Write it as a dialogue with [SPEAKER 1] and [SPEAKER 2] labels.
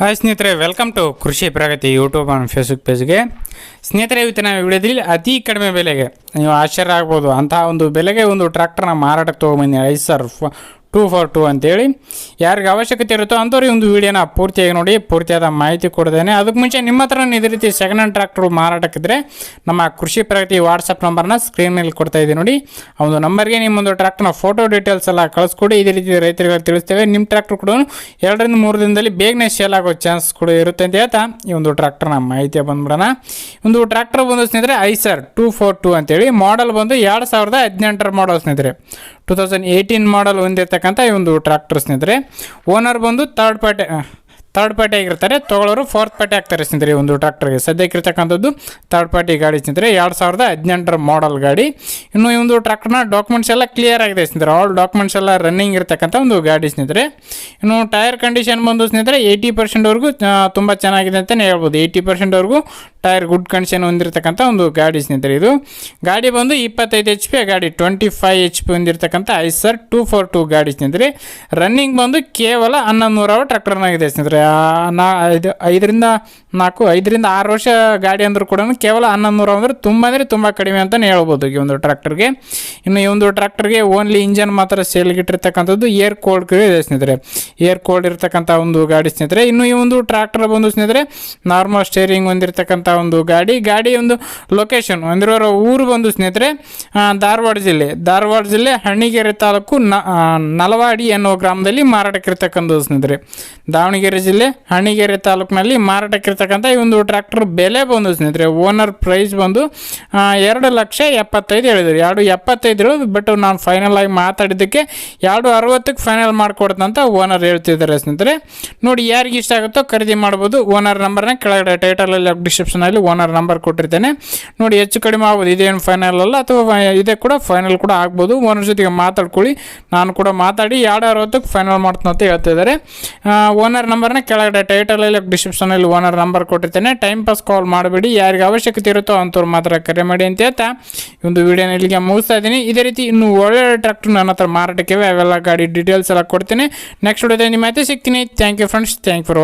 [SPEAKER 1] Hi ಸ್ನೇಹಿತರೆ welcome to Krishi Pragati YouTube and Facebook ಪೇಜ್ಗೆ ಸ್ನೇಹಿತರೆ ನಾವು ವಿಡಿಯೋದಲ್ಲಿ ಅತಿ ಕಡಿಮೆ ಬೆಲೆಗೆ, ನೀವು ಆಶ್ಚರ್ಯ ಆಗ್ಬೋದು. ಅಂತಹ ಒಂದು ಬೆಲೆಗೆ ಒಂದು ಟ್ರ್ಯಾಕ್ಟರ್ನ ಮಾರಾಟಕ್ಕೆ ತೊಗೊಂಬಂದಿ ಐದು ಸರ್ ಟೂ ಫಾರ್ ಟೂ ಅಂತೇಳಿ. ಯಾರಿಗೆ ಅವಶ್ಯಕತೆ ಇರುತ್ತೋ ಅಂಥವ್ರಿಗೆ ಒಂದು ವಿಡಿಯೋನ ಪೂರ್ತಿಯಾಗಿ ನೋಡಿ, ಪೂರ್ತಿಯಾದ ಮಾಹಿತಿ ಕೊಡ್ತೇನೆ. ಅದಕ್ಕೆ ಮುಂಚೆ ನಿಮ್ಮ ಹತ್ರ ಇದೇ ರೀತಿ ಸೆಕೆಂಡ್ ಹ್ಯಾಂಡ್ ಟ್ರ್ಯಾಕ್ಟ್ರು ಮಾರಾಟಕ್ಕಿದ್ರೆ ನಮ್ಮ ಕೃಷಿ ಪ್ರಗತಿ ವಾಟ್ಸಪ್ ನಂಬರ್ನ ಸ್ಕ್ರೀನ್ ಮೇಲೆ ಕೊಡ್ತಾ ಇದ್ದೀನಿ ನೋಡಿ. ಆ ಒಂದು ನಂಬರ್ಗೆ ನಿಮ್ಮೊಂದು ಟ್ರ್ಯಾಕ್ಟ್ರನ್ನ ಫೋಟೋ ಡೀಟೇಲ್ಸ್ ಎಲ್ಲ ಕಳಿಸ್ಕೊಡಿ. ಇದೇ ರೀತಿ ರೈತರಿಗೆ ತಿಳಿಸ್ತೇವೆ. ನಿಮ್ಮ ಟ್ರ್ಯಾಕ್ಟ್ರ್ ಕೂಡ ಎರಡರಿಂದ ಮೂರು ದಿನದಲ್ಲಿ ಬೇಗನೆ ಸೇಲ್ ಆಗೋ ಚಾನ್ಸ್ ಕೂಡ ಇರುತ್ತೆ ಅಂತ ಹೇಳ್ತಾ ಈ ಒಂದು ಟ್ರ್ಯಾಕ್ಟರ್ನ ಮಾಹಿತಿ ಬಂದ್ಬಿಡೋಣ. ಒಂದು ಟ್ರ್ಯಾಕ್ಟರ್ ಬಂದು ಸ್ನೇಹಿತರೆ ಐಸರ್ ಟೂ ಫೋರ್ ಟೂ ಅಂತೇಳಿ. ಮಾಡಲ್ ಬಂದು ಎರಡು ಸಾವಿರದ ಹದಿನೆಂಟರ ಮಾಡಲ್ ಸ್ನೇಹಿತರೆ. ಟೂ ತೌಸಂಡ್ ಏಯ್ಟೀನ್ ಮಾಡಲ್ ಹೊಂದಿರತಕ್ಕಂಥ ಈ ಒಂದು ಟ್ರ್ಯಾಕ್ಟರ್ ಸ್ನೇಹಿತರೆ ಓನರ್ ಬಂದು ತರ್ಡ್ ಪಾರ್ಟಿ ಥರ್ಡ್ ಪಾರ್ಟಿ ಆಗಿರ್ತಾರೆ. ತೊಗೊಳೋರು ಫೋರ್ತ್ ಪಾರ್ಟಿ ಆಗ್ತಾರೆ ಸ್ನೇಹಿತರೆ ಒಂದು ಟ್ರ್ಯಾಕ್ಟರ್ಗೆ ಸದ್ಯಕ್ಕಿರ್ತಕ್ಕಂಥದ್ದು ಥರ್ಡ್ ಪಾರ್ಟಿ ಗಾಡಿ ಸ್ನೇಹಿತರೆ. ಎರಡು ಸಾವಿರದ ಹದಿನೆಂಟರ ಮಾಡಲ್ ಗಾಡಿ. ಇನ್ನು ಈ ಒಂದು ಟ್ರ್ಯಾಕ್ಟರ್ನ ಡಾಕ್ಯುಮೆಂಟ್ಸ್ ಎಲ್ಲ ಕ್ಲಿಯರ್ ಆಗಿದೆ ಸ್ನೇಹಿತರೆ. ಆಲ್ ಡಾಕ್ಯುಮೆಂಟ್ಸ್ ಎಲ್ಲ ರನ್ನಿಂಗ್ ಇರತಕ್ಕಂಥ ಒಂದು ಗಾಡಿ ಸ್ನೇಹಿತರೆ. ಇನ್ನು ಟೈರ್ ಕಂಡೀಷನ್ ಬಂದು ಸ್ನೇಹಿತರೆ ಏಯ್ಟಿ ಪರ್ಸೆಂಟ್ವರೆಗೂ ತುಂಬ ಚೆನ್ನಾಗಿದೆ ಅಂತಲೇ ಹೇಳ್ಬೋದು. ಏಯ್ಟಿ ಪರ್ಸೆಂಟ್ವರೆಗೂ ಟೈರ್ ಗುಡ್ ಕಂಡೀಷನ್ ಹೊಂದಿರತಕ್ಕಂಥ ಒಂದು ಗಾಡಿ ಸ್ನೇಹಿತರೆ ಇದು. ಗಾಡಿ ಬಂದು ಇಪ್ಪತ್ತೈದು ಎಚ್ ಪಿ ಗಾಡಿ ಟ್ವೆಂಟಿ ಫೈವ್ ಎಚ್ ಪಿ ಹೊಂದಿರತಕ್ಕಂಥ ಐಸರ್ ಟೂ ಫೋರ್ ಟೂ ಗಾಡಿ ಸ್ನೇಹಿತರೆ. ರನ್ನಿಂಗ್ ಬಂದು ಕೇವಲ ಹನ್ನೊಂದು ನೂರ ಟ್ರ್ಯಾಕ್ಟರ್ನಾಗಿದೆ ಸ್ನೇಹಿತರೆ. ನಾ ಐದು ಐದರಿಂದ ನಾಲ್ಕು, ಐದರಿಂದ ಆರು ವರ್ಷ ಗಾಡಿ ಅಂದರೂ ಕೂಡ ಕೇವಲ ಹನ್ನೊಂದು ನೂರ ಅಂದರೆ ತುಂಬ ಅಂದರೆ ತುಂಬ ಕಡಿಮೆ ಅಂತಲೇ ಹೇಳ್ಬೋದು ಈ ಒಂದು ಟ್ರ್ಯಾಕ್ಟರ್ಗೆ ಇನ್ನು ಈ ಒಂದು ಟ್ರ್ಯಾಕ್ಟರ್ಗೆ ಓನ್ಲಿ ಇಂಜನ್ ಮಾತ್ರ ಸೇಲ್ಗಿಟ್ಟಿರ್ತಕ್ಕಂಥದ್ದು ಏರ್ ಕೋಲ್ಡ್ ಇದೆ ಸ್ನೇಹಿತರೆ. ಏರ್ ಕೋಲ್ಡ್ ಇರ್ತಕ್ಕಂಥ ಒಂದು ಗಾಡಿ ಸ್ನೇಹಿತರೆ. ಇನ್ನು ಈ ಒಂದು ಟ್ರ್ಯಾಕ್ಟರ್ ಬಂದು ಸ್ನೇಹಿತರೆ ನಾರ್ಮಲ್ ಸ್ಟೇರಿಂಗ್ ಹೊಂದಿರತಕ್ಕಂಥ ಒಂದು ಗಾಡಿ ಗಾಡಿ ಒಂದು ಲೊಕೇಶನ್ ಹೊಂದಿರೋರ ಊರು ಬಂದು ಸ್ನೇಹಿತರೆ ಧಾರವಾಡ ಜಿಲ್ಲೆ. ಧಾರವಾಡ ಜಿಲ್ಲೆ ಹಣ್ಣಿಗೆರೆ ತಾಲೂಕು ನಲವಾಡಿ ಎನ್ನುವ ಗ್ರಾಮದಲ್ಲಿ ಮಾರಾಟಕ್ಕಿರ್ತಕ್ಕಂಥದ್ದು ಸ್ನೇಹಿತರೆ. ದಾವಣಗೆರೆ ಜಿಲ್ಲೆ ಹಣ್ಣಿಗೆರೆ ತಾಲೂಕಿನಲ್ಲಿ ಮಾರಾಟಕ್ಕಿರ್ತಕ್ಕಂಥ ಈ ಒಂದು ಟ್ರ್ಯಾಕ್ಟರ್ ಬೆಲೆ ಬಂದು ಸ್ನೇಹಿತರೆ ಓನರ್ ಪ್ರೈಸ್ ಬಂದು ಎರಡು ಲಕ್ಷ ಎಪ್ಪತ್ತೈದು ಹೇಳಿದ್ರು. ಎರಡು ಎಪ್ಪತ್ತೈದು ಇರೋದು ಬಟ್ ನಾನು ಫೈನಲ್ ಆಗಿ ಮಾತಾಡಿದ್ದಕ್ಕೆ ಎರಡು ಅರವತ್ತಕ್ಕೆ ಫೈನಲ್ ಮಾಡಿಕೊಡ್ತಂತ ಓನರ್ ಹೇಳ್ತಿದ್ದಾರೆ ಸ್ನೇಹಿತರೆ. ನೋಡಿ, ಯಾರಿಗೆ ಇಷ್ಟ ಆಗುತ್ತೋ ಖರೀದಿ ಮಾಡ್ಬೋದು. ಓನರ್ ನಂಬರ್ನ ಕೆಳಗಡೆ ಟೈಟಲಲ್ಲಿ ಡಿಸ್ಕ್ರಿಪ್ಷನಲ್ಲಿ ಓನರ್ ನಂಬರ್ ಕೊಟ್ಟಿರ್ತೇನೆ. ನೋಡಿ, ಹೆಚ್ಚು ಕಡಿಮೆ ಆಗ್ಬೋದು. ಇದೇನು ಫೈನಲ್ ಅಲ್ಲ, ಅಥವಾ ಇದೇ ಕೂಡ ಫೈನಲ್ ಕೂಡ ಆಗ್ಬೋದು. ಓನರ್ ಜೊತೆಗೆ ಮಾತಾಡ್ಕೊಳ್ಳಿ. ನಾನು ಕೂಡ ಮಾತಾಡಿ ಎರಡು ಅರವತ್ತಕ್ಕೆ ಫೈನಲ್ ಮಾಡ್ತೀನಿ ಅಂತ ಹೇಳ್ತಾ ಇದ್ದಾರೆ. ಓನರ್ ನಂಬರ್ನ ಕೆಳಗಡೆ ಟೈಟಲಲ್ಲಿ ಡಿಸ್ಕ್ರಿಪ್ಷನಲ್ಲಿ ಓನರ್ ನಂಬರ್ ಕೊಟ್ಟಿರ್ತೇನೆ. ಟೈಮ್ ಪಾಸ್ ಕಾಲ್ ಮಾಡಬೇಡಿ. ಯಾರಿಗೆ ಅವಶ್ಯಕತೆ ಇರುತ್ತೋ ಅಂಥವ್ರು ಮಾತ್ರ ಕರೆ ಮಾಡಿ ಅಂತ ಹೇಳ್ತಾ ಈ ಒಂದು ವಿಡಿಯೋನ ಇಲ್ಲಿಗೆ ಮುಗಿಸ್ತಾ ಇದ್ದೀನಿ. ಇದೇ ರೀತಿ ಇನ್ನೂ ಒಳ್ಳೆ ಟ್ರ್ಯಾಕ್ಟರ್ ನನ್ನ ಹತ್ರ ಮಾರಾಟಕ್ಕೆ. ಅವೆಲ್ಲ ಗಾಡಿ ಡೀಟೇಲ್ಸ್ ಎಲ್ಲ ಕೊಡ್ತೀನಿ. ನೆಕ್ಸ್ಟ್ ವಿಡಿಯೋದಲ್ಲಿ ನಿಮ್ಮ ಮತ್ತೆ ಸಿಗ್ತೀನಿ. Thank you friends thank for